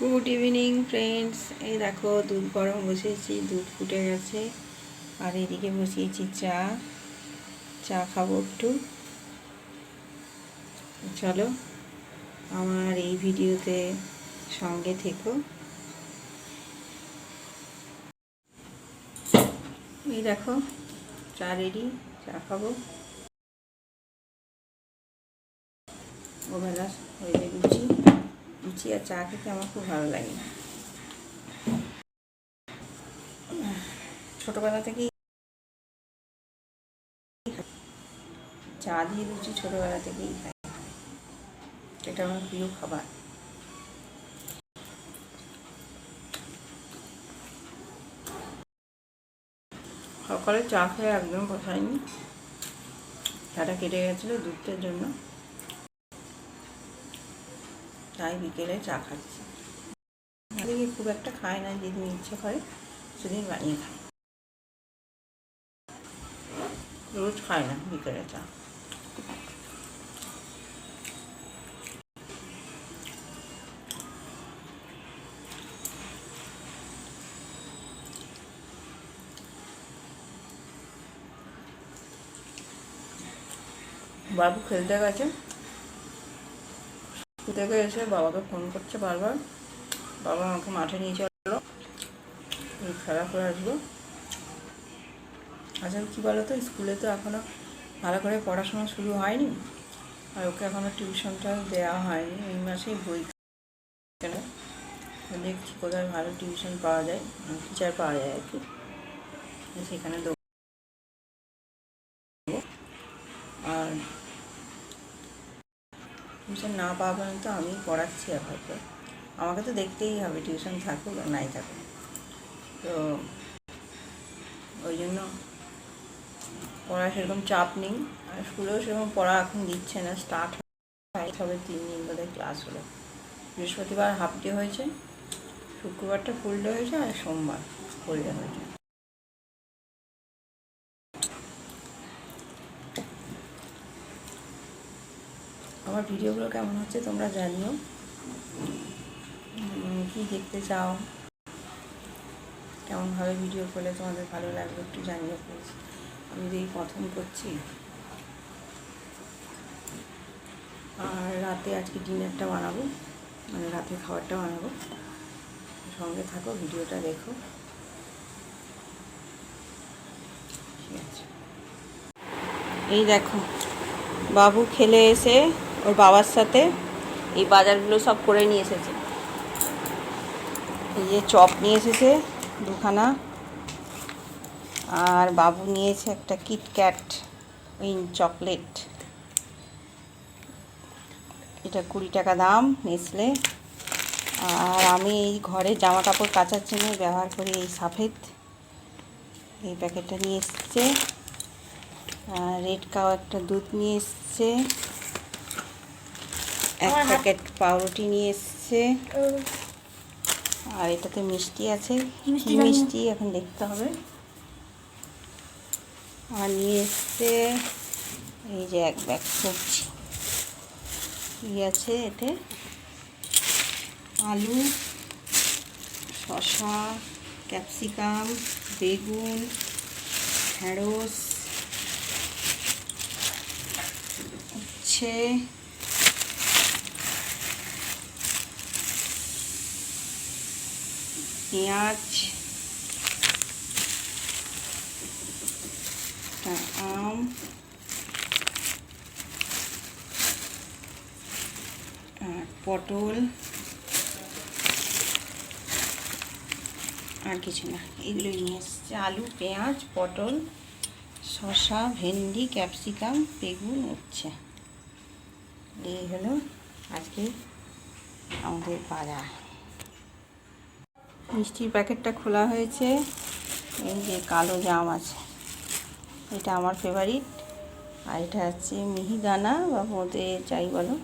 Good evening friends এই দেখো, দুধ গরম বসিয়েছি দুধ ফুটে গেছে। আর এদিকে বসিয়েছি চা। চা খাব একটু। চলো, আমার এই ভিডিওতে সঙ্গে থেকো। এই দেখো, চা রেডি চা খাব। ওবেলা হয়ে লুচি লুচি আর চা খেতে আমার খুব ভালো লাগে। ছোটোবেলা থেকেই চা দিয়ে লুচি ছোটোবেলা থেকেই খাই। এটা আমার প্রিয় খাবার। সকালে চা খেয়ে একদম বসায়নি চাটা কেটে গেছিল দুধের জন্য। তাই বিকেলে চা খাচ্ছি। খুব একটা খায় না, যেদিন ইচ্ছে করে সেদিন বানিয়ে খায় রোজ খায় না বিকেলে চা। বাবু খেলতে গেছে? থেকে এসে বাবাকে ফোন করছে বারবার। বাবা আমাকে মাঠে নিয়ে চলো খেলা করে আসব আচ্ছা কী বলো তো স্কুলে তো এখনও ভালো করে পড়াশোনা শুরু হয়নি। আর ওকে এখনও টিউশনটা দেওয়া হয়নি। এই মাসেই বই কেন। দেখছি কোথায় ভালো টিউশন পাওয়া যায়। টিচার পাওয়া যায় আর কি। সেখানে দেবো আর টিউশন না পাওয়া পর্যন্ত আমি পড়াচ্ছি হয়তো আমাকে তো দেখতেই হবে টিউশন থাকুক আর নাই থাকুক। তো ওই জন্য পড়া সেরকম চাপ নেই। আর স্কুলেও সেরকম পড়া এখন দিচ্ছে না স্টার্ট হবে তিন দিন বোধহয় ক্লাস হলো। বৃহস্পতিবার হাফ ডে হয়েছে, শুক্রবারটা ফুল ডে হয়েছে আর সোমবার ফুল ডে হয়েছে। আমার ভিডিওগুলো কেমন হচ্ছে তোমরা জানিও। কি দেখতে চাও? কেমনভাবে ভিডিও করলে তোমাদের ভালো লাগবে একটু জানিও প্লিজ আমি তো এই প্রথম করছি। আর রাতে আজকে ডিনারটা বানাবো। মানে রাতে খাবারটা বানাবো। সঙ্গে থাকো, ভিডিওটা দেখো। এই দেখো, বাবু খেলে এসে ওর বাবার সাথে। এই বাজারগুলো সব করে নিয়ে এসেছে। এই যে চপ নিয়ে এসেছে দুখানা। আর বাবু নিয়েছে একটা কিটক্যাট উইন চকলেট এটা কুড়ি টাকা দাম নেসলে আর আমি এই ঘরে জামা কাপড় কাচার জন্য ব্যবহার করি এই সাফেদ। এই প্যাকেটটা নিয়ে এসছে। আর রেড কাও একটা দুধ নিয়ে এসছে। এক প্যাকেট পাউরুটি নিয়ে এসছে। আর এটাতে মিষ্টি আছে। কি মিষ্টি এখন দেখতে হবে। আর নিয়ে এসছে এই যে এক ব্যাগ সবজি। কি আছে এতে? আলু শশা ক্যাপসিকাম বেগুন ঢেঁড়স উচ্ছে পেঁয়াজ। আম। আর পটল। আর কিছু না এগুলোই নিয়ে এসছে। আলু, পেঁয়াজ, পটল, শসা, ভেন্ডি, ক্যাপসিকাম, বেগুন, উচ্ছে। এই হলো আজকে আমাদের বাজার। মিষ্টির প্যাকেটটা খোলা হয়েছে। এই যে কালো জাম আছে। এটা আমার ফেভারিট আর এটা হচ্ছে মিহিদানা, বা বোঁদে চাই বলো।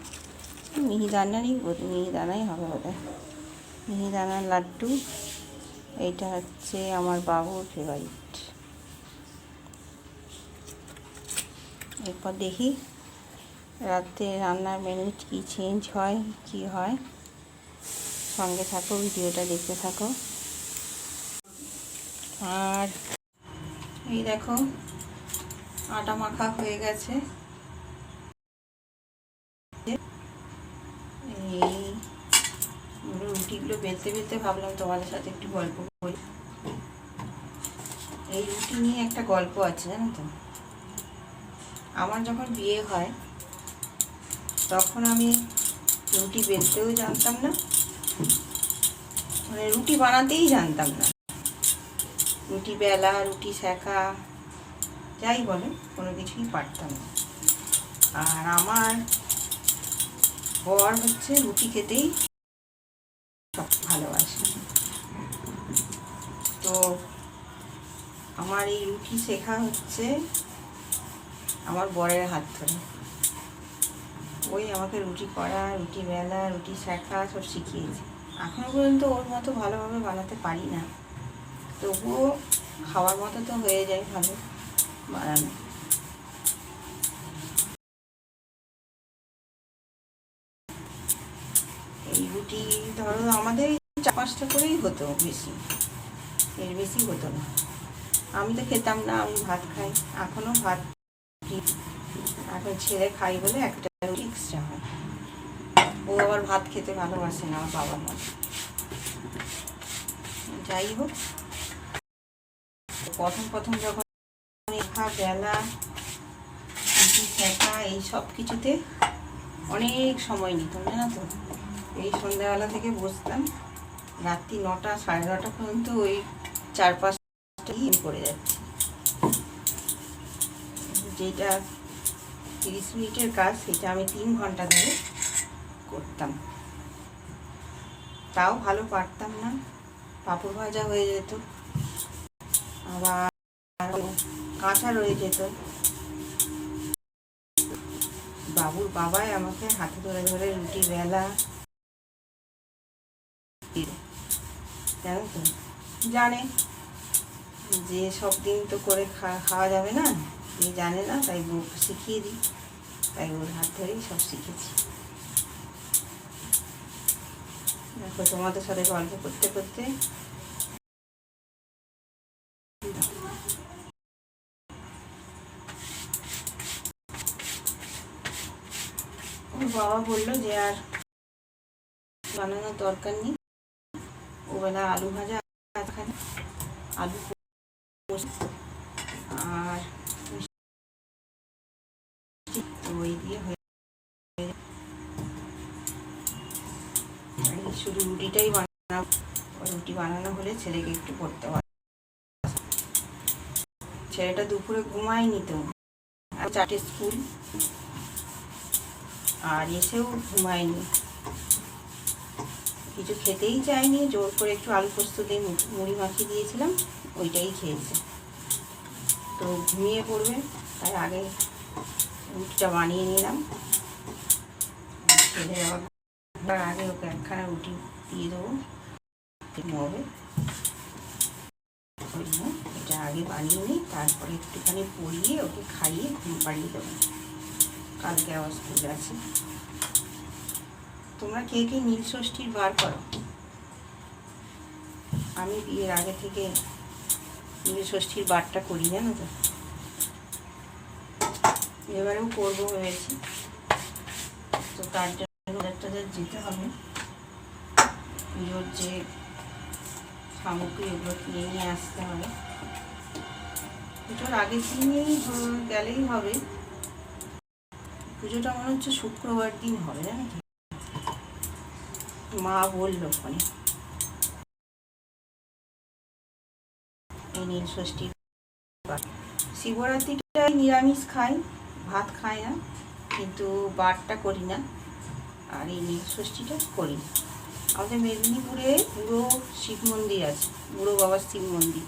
মিহিদানারই মিহিদানাই হবে বোধ মিহিদানার লাড্ডু। এইটা হচ্ছে আমার বাবুর ফেভারিট এরপর দেখি রাতে রান্নার মেনু কী চেঞ্জ হয়, কি হয়। সঙ্গে থাকো, ভিডিওটা দেখতে থাকো। আর এই দেখো, আটা মাখা হয়ে গেছে। এই রুটিগুলো বেলতে বেলতে ভাবলাম তোমাদের সাথে একটু গল্প করি। এই রুটি নিয়ে একটা গল্প আছে, জানো তো? আমার যখন বিয়ে হয়, তখন আমি রুটি বেলতেও জানতাম না মানে রুটি বানাতেই জানতাম না। রুটি বেলা, রুটি শেখা, যাই বলে কোনো কিছুই পারতাম না। আর আমার বর হচ্ছে রুটি খেতেই ভালোবাসে। তো আমার এই রুটি শেখা হচ্ছে আমার বরের হাত ধরে। ওই আমাকে রুটি করা, রুটি বেলা, রুটি শেখা সব শিখিয়েছে। এখনও পর্যন্ত ওর মতো ভালোভাবে বানাতে পারি না। তবুও খাওয়ার মতো তো হয়ে যায় ভালো বানানো। এই রুটি ধরো আমাদের চার পাঁচটা করেই হতো বেশি। এর বেশি হতো না। আমি তো খেতাম না, আমি ভাত খাই। এখনও ভাত এখন ছেড়ে খাই বলে একটা রুটি এক্সট্রা হয়। ও আবার ভাত খেতে ভালোবাসে না আমার বাবা মতো যাই হোক। প্রথম প্রথম যখন লেখা বেলা শেখা এই সব কিছুতে অনেক সময় নিতাম জানো তো? এই সন্ধ্যাবেলা থেকে বসতাম, রাত্রি নটা, সাড়ে নটা পর্যন্ত ওই চার পাঁচটা করে যাচ্ছে। যেটা তিরিশ মিনিটের কাজ, সেটা আমি তিন ঘণ্টা ধরে করতাম। তাও ভালো পারতাম না, পাঁপড় ভাজা হয়ে যেত। আবার কাঁচা রয়ে যেত। বাবুর বাবাই আমাকে হাতে ধরে ধরে রুটি, বেলা। জানো তো, জানে যে সব দিন তো করে খাওয়া যাবে না? এ জানে না, তাই বউ শিখিয়ে দিই। তাই ওর হাত ধরেই সব শিখেছি। দেখো, তোমাদের সাথে গল্প করতে করতে ওর বাবা বলল যে আর বানানোর দরকার নেই। ওবেলা আলু ভাজা, আলু আর শুধু রুটিটাই বানানো রুটি বানানো হলে ছেলেকে একটু পড়তে হয় ছেলেটা দুপুরে ঘুমায়নি, তো চারটে স্কুল, আর এসেও ঘুমায়নি। কিছু খেতেই চায়নি, জোর করে একটু আলু পোস্ত দিয়ে মুড়ি মাখিয়ে দিয়েছিলাম, ওইটাই খেয়েছে। তো ঘুমিয়ে পড়বে, তাই আগে রুটিটা বানিয়ে নিলাম। ছেলে আবার আগে ওকে একখানা রুটি দিয়ে দেবো। হবে। এটা আগে বানিয়ে নিই, তারপরে একটুখানি পরিয়ে ওকে খাইয়ে ঘুম পাড়িয়ে দেবো। কালকে আবার স্কুল আছে তোমরা কে কে নীল ষষ্ঠীর বার করো? আমি বিয়ের আগে থেকে নীল ষষ্ঠীর বারটা করি, জানো তো? এবারেও করব ভেবেছি। তো তার জন্য টাজার যেতে হবে। পুজোর যে সামগ্রী, এগুলো কিনে নিয়ে আসতে হবে। পুজোর আগের দিনেই গেলেই হবে। পুজোটা মনে হচ্ছে শুক্রবার দিন হবে, জানো মা বলল ওখানে এই নীল ষষ্ঠী শিবরাত্রিটা নিরামিষ খাই। ভাত খাই না, কিন্তু বারটা করি না, আর এই ষষ্ঠীটা করি না। আমাদের মেদিনীপুরে পুরো শিব মন্দির আছে বুড়ো বাবার শিব মন্দির।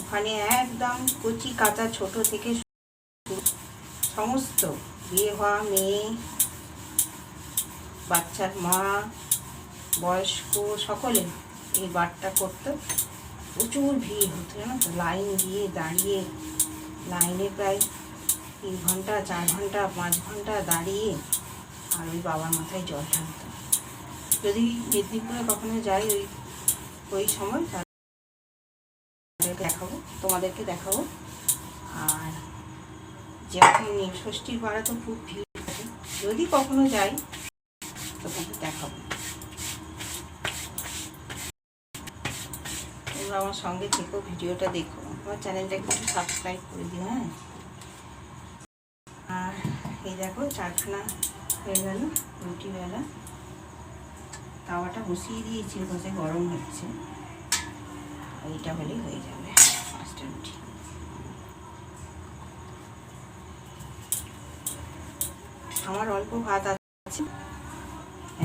ওখানে একদম কচি কাঁচা ছোট থেকে সমস্ত বিয়ে হওয়া মেয়ে, বাচ্চার মা, বয়স্ক সকলে এই বারটা করতো। প্রচুর ভিড় হতো, জানো তো? লাইন দিয়ে দাঁড়িয়ে, লাইনে প্রায় তিন ঘণ্টা, চার ঘণ্টা, পাঁচ ঘণ্টা দাঁড়িয়ে আর ওই বাবার মাথায় জল ঢালতো যদি মেদিনীপুরে কখনো যাই ওই ওই সময়, তাহলে দেখাবো, তোমাদেরকে দেখাবো। আর যখন ষষ্ঠীর পাড়া তো খুব ভিড় থাকে, যদি কখনো যাই, তোমাকে দেখাবো। তোমরা আমার সঙ্গে থেকো, ভিডিওটা দেখো। আমার চ্যানেলটাকে একটু সাবস্ক্রাইব করে দিও হ্যাঁ? এই দেখো চারখানা হয়ে গেল রুটিবেলা তাওয়াটা বসিয়ে দিয়েছি বসে গরম হচ্ছে। এইটা হলেই হয়ে যাবে পাঁচটা রুটি। আমার অল্প ভাত আছে,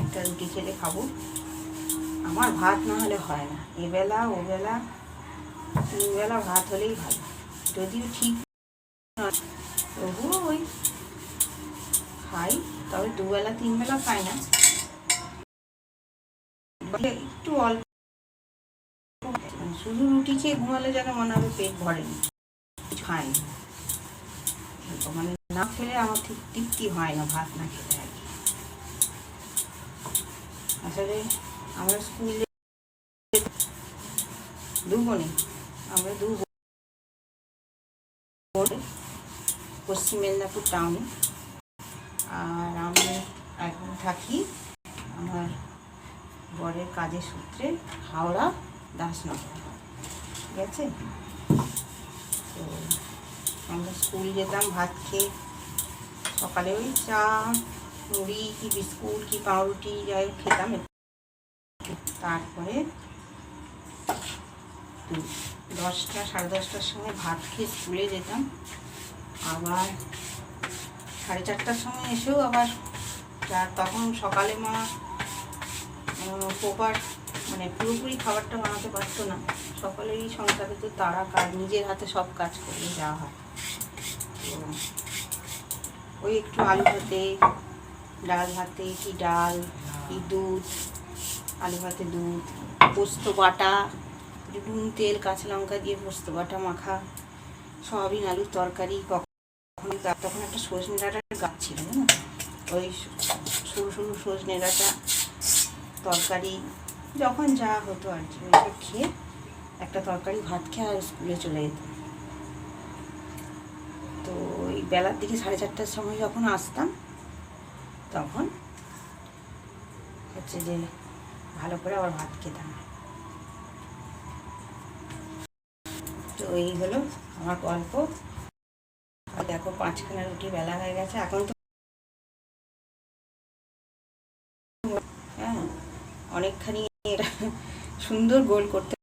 একটা রুটি খেলে খাব। আমার ভাত না হলে হয় না, এবেলা, ওবেলা, তিনবেলা ভাত হলেই ভালো। যদিও ঠিক তবুও খাই, তবে দুবেলা, তিনবেলা খাই না। একটু অল্প শুধু রুটি খেয়ে ঘুমালে যেন মনে হবে পেট ভরেনি। খাইনি মানে না খেলে আমার ঠিক তৃপ্তি হয় না ভাত না খেতে আর কি। আসলে আমরা স্কুলে দু বোনে, আমরা দু বোন। পশ্চিম মেদিনীপুর টাউনে আর আমি এখন থাকি আমার বরের কাজের সূত্রে হাওড়া দাসনগর, ঠিক আছে? তো আমরা স্কুল যেতাম, ভাত খেয়ে সকালে ওই চা, মুড়ি, কি বিস্কুট, কি পাউরুটি, যাই খেতাম। তারপরে দশটা, সাড়ে দশটার সময় ভাত খেয়ে স্কুলে যেতাম। আবার সাড়ে চারটার সময় এসেও আবার তখন সকালে মা প্রপার মানে পুরোপুরি খাবারটা বানাতে পারতো না। সকালেরই সংসারে তো তারা কাজ, নিজের হাতে সব কাজ করে যাওয়া হয়। তো ওই একটু আলু ভাতে, ডাল ভাতে, কি ডাল, কি দুধ, আলু ভাতে দুধ, পোস্ত বাটা নুন, তেল, কাঁচা লঙ্কা দিয়ে পোস্ত বাটা মাখা, সয়াবিন, আলুর তরকারি কখন তখন একটা সজনে ডাঁটার গাছ ছিল ওই সরু সরু সজনে ডাঁটা, তরকারি, যখন যা হতো আর কি ওইটা খেয়ে একটা তরকারি ভাত খেয়ে আর স্কুলে চলে যেতাম তো ওই বেলার দিকে সাড়ে চারটার সময় যখন আসতাম, তখন হচ্ছে যে ভালো করে আবার ভাত খেতাম। তো এই হলো আমার গল্প। আর দেখো পাঁচখানা রুটি বেলা হয়ে গেছে, এখন তো হ্যাঁ অনেকখানি সুন্দর গোল করতে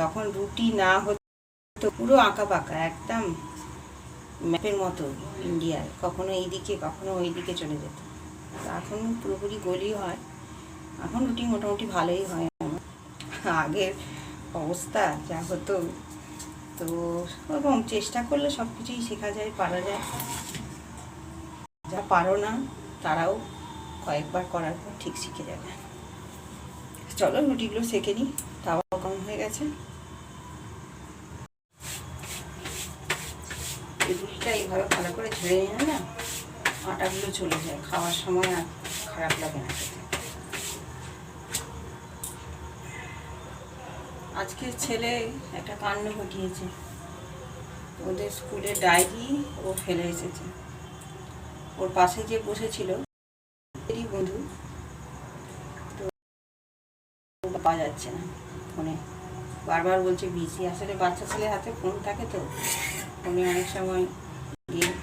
তখন রুটি না হতো, পুরো আঁকা পাকা, একদম ম্যাপের মতো ইন্ডিয়ার, কখনো এইদিকে, কখনো ওইদিকে চলে যেত। এখন পুরোপুরি গোলই হয়। এখন রুটি মোটামুটি ভালোই হয়। আমার আগের অবস্থা, যা হতো তো ওরকম চেষ্টা করলে সব কিছুই শেখা যায়, পারা যায়। যা পারো না, তারাও কয়েকবার করার পর ঠিক শিখে যাবে। চলো রুটিগুলো সেঁকে নিই তাওয়া কম হয়ে গেছে। রুটিটা এইভাবে ভালো করে ঝেড়ে নিলে না, আটাগুলো চলে যায়, খাওয়ার সময় আর খারাপ লাগে না খেতে। আজকে ছেলে একটা কাণ্ড ঘটিয়েছে। ওদের স্কুলে ডায়েরি ও ফেলে এসেছে। ওর পাশে যে বসেছিল, এরই বন্ধু। তো পাওয়া যাচ্ছে না ফোনে। বারবার বলছে, বিসি আসলে বাচ্চা ছেলের হাতে ফোন থাকে তো? ফোনে অনেক সময় গেম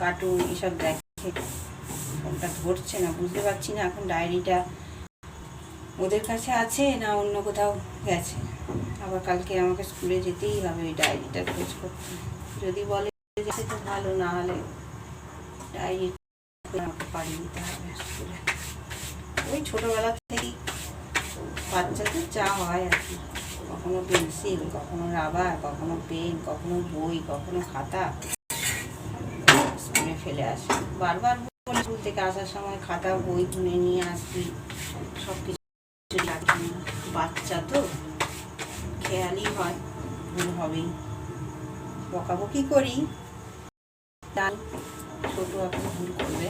কার্টুন এসব দেখে। ফোনটা ধরছে না, বুঝতে পারছি না। এখন ডায়েরিটা ওদের কাছে আছে না অন্য কোথাও গেছে? আবার কালকে আমাকে স্কুলে যেতেই হবে ওই ডায়েরিটা খোঁজ করতে। যদি বলে যেতে তো ভালো, না হলে ডায়েরি আমাকে দিতে হবে স্কুলে। ওই ছোটোবেলা থেকেই বাচ্চাদের যা হয় আর কি। কখনো পেন্সিল, কখনো রাবার, কখনো পেন, কখনো বই, কখনো খাতা। স্কুলে ফেলে আসে। বারবার স্কুল থেকে আসার সময় খাতা, বই কিনে নিয়ে আসবি সব কিছু বাচ্চা তো, খেয়ালই হয়, ভুল হবেই। বকাবকি করি ডাল ছোট এখন ভুল করবে।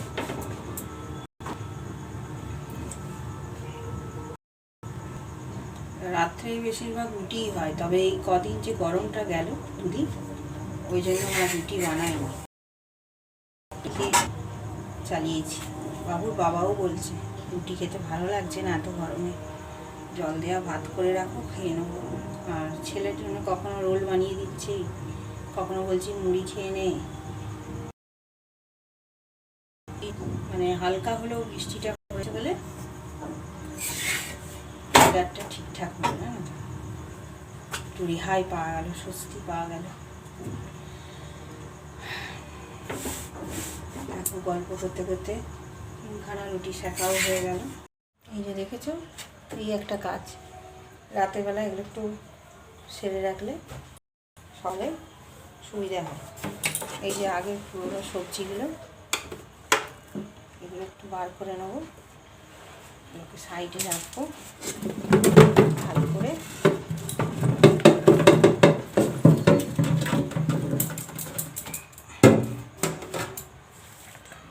রাত্রে বেশিরভাগ রুটিই হয়, তবে এই কদিন যে গরমটা গেল দুদিন, ওই জন্য আমরা রুটি বানাইনি। চালিয়েছি। বাবুর বাবাও বলছে রুটি খেতে ভালো লাগছে না, এত গরমে। জল দেওয়া ভাত করে রাখো, খেয়ে নেব আর ছেলের জন্য কখনো রোল বানিয়ে দিচ্ছি, কখনো বলছি মুড়ি খেয়ে নে। মানে হালকা হলেও বৃষ্টিটা হয়েছে বলে ওয়েদারটা ঠিকঠাক হবে না। একটু রেহাই পাওয়া গেল, স্বস্তি পাওয়া গেল। দেখো গল্প করতে করতে তিনখানা রুটি শেখাও হয়ে গেল। এই যে দেখেছ, এই একটা কাজ। রাতের বেলা এগুলো একটু সেরে রাখলে সকালে সুবিধা হয়। এই যে আগের পুরোনো সবজিগুলো, এগুলো একটু বার করে নেব। এগুলোকে সাইডে রাখব, ভালো করে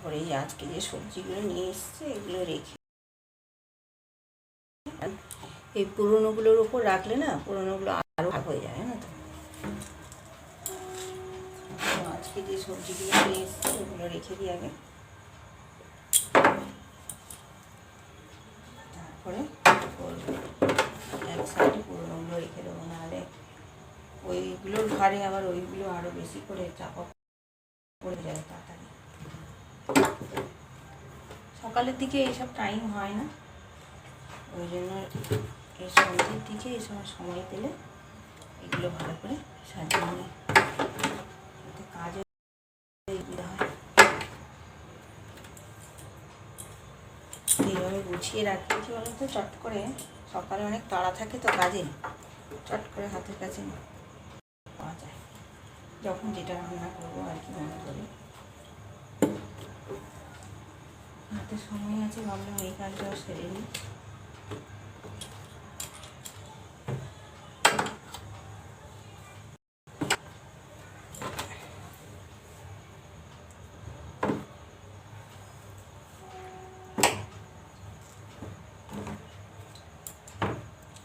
তারপরে এই আজকে যে সবজিগুলো নিয়ে এসছে, এগুলো রেখে এই পুরোনোগুলোর উপর রাখলে না, পুরোনোগুলো আরও ভাগ হয়ে যায় না তো আজকে যে সবজিগুলো নিয়ে এসছে, ওগুলো রেখে দিই আগে তারপরে। এক সাইডে রেখে দেবো, নাহলে ওইগুলোর ঘাড়ে আবার ওইগুলো আরও বেশি করে চাপা পড়ে যায় তাড়াতাড়ি সকালের দিকে এইসব টাইম হয় না। ওই জন্য এই সন্ধ্যের দিকে এই সময় সময় পেলে এগুলো ভালো করে সাজিয়ে এইভাবে গুছিয়ে রাখি কি বলতো? চট করে সকালে অনেক তাড়া থাকে তো কাজে। চট করে হাতের কাছে পাওয়া যায়। যখন যেটা রান্না করব আর কি মনে করি। হাতে সময় আছে, ভাবলাম এই কাজটাও সেরে নিই।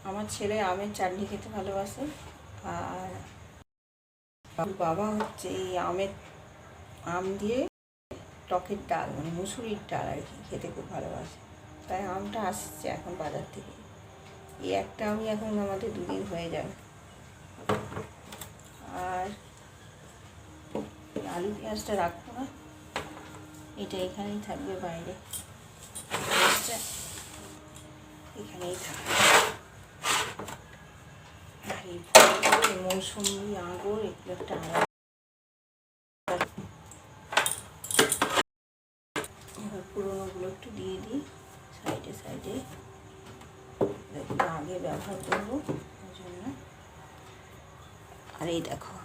আমার ছেলে আমের চাটনি খেতে ভালোবাসে, আর বাবা হচ্ছে এই আমের আম দিয়ে টকের ডাল মানে মুসুরির ডাল আর কি, খেতে খুব ভালোবাসে। তাই আমটা আসছে এখন বাজার থেকে। এই একটা আমি এখন আমাদের দুদিন হয়ে যাবে। আর আলু পেঁয়াজটা রাখব না। এটা এখানেই থাকবে বাইরে। এখানেই থাকবে। আর এই মৌসুমি আঙুর এগুলো একটা আলাদা এবার পুরোনোগুলো একটু দিয়ে দিই সাইডে সাইডে এগুলো আগে ব্যবহার করব ওই জন্য। আর এই দেখো,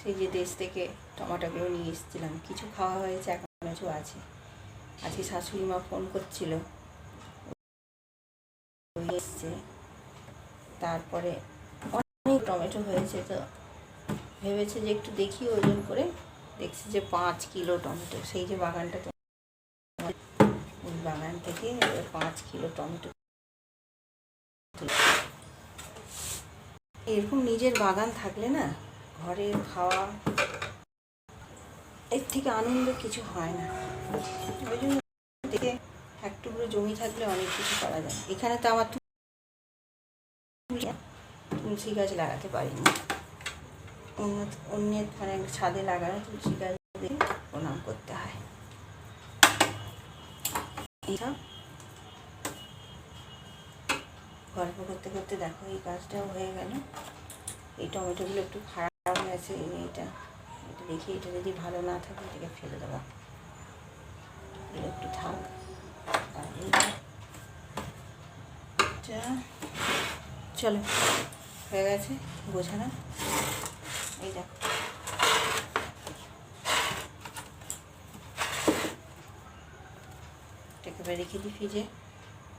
সেই যে দেশ থেকে টমাটোগুলো নিয়ে এসেছিলাম, কিছু খাওয়া হয়েছে, এখন কিছু আছে। আজকে শাশুড়ি মা ফোন করছিল। এসছে। তারপরে অনেক টমেটো হয়েছে, তো ভেবেছে যে একটু দেখি, ওজন করে দেখছি যে পাঁচ কিলো টমেটো। সেই যে বাগানটা ওই বাগান থেকে পাঁচ কিলো টমেটো এরকম নিজের বাগান থাকলে না ঘরের খাওয়া, এর থেকে আনন্দ কিছু হয় না। ওই জন্য দেখে এক টুকরো জমি থাকলে অনেক কিছু করা যায়। এখানে তো আমার তুলসী- গাছ লাগাতে পারিনি। অন্য, অন্যের মানে ছাদে লাগানো তুলসী গাছ প্রণাম করতে হয়। এইসব গল্প করতে করতে দেখো এই কাজটাও হয়ে গেল। এই টমেটোগুলো একটু খারাপ হয়ে আছে, এই এইটা এটা দেখি, এটা যদি ভালো না থাকে এটাকে ফেলে দেবো। এগুলো একটু থাক। চলো, হয়ে গেছে বোঝানো এই দেখো। এটাকে রেখে দিই ফ্রিজে।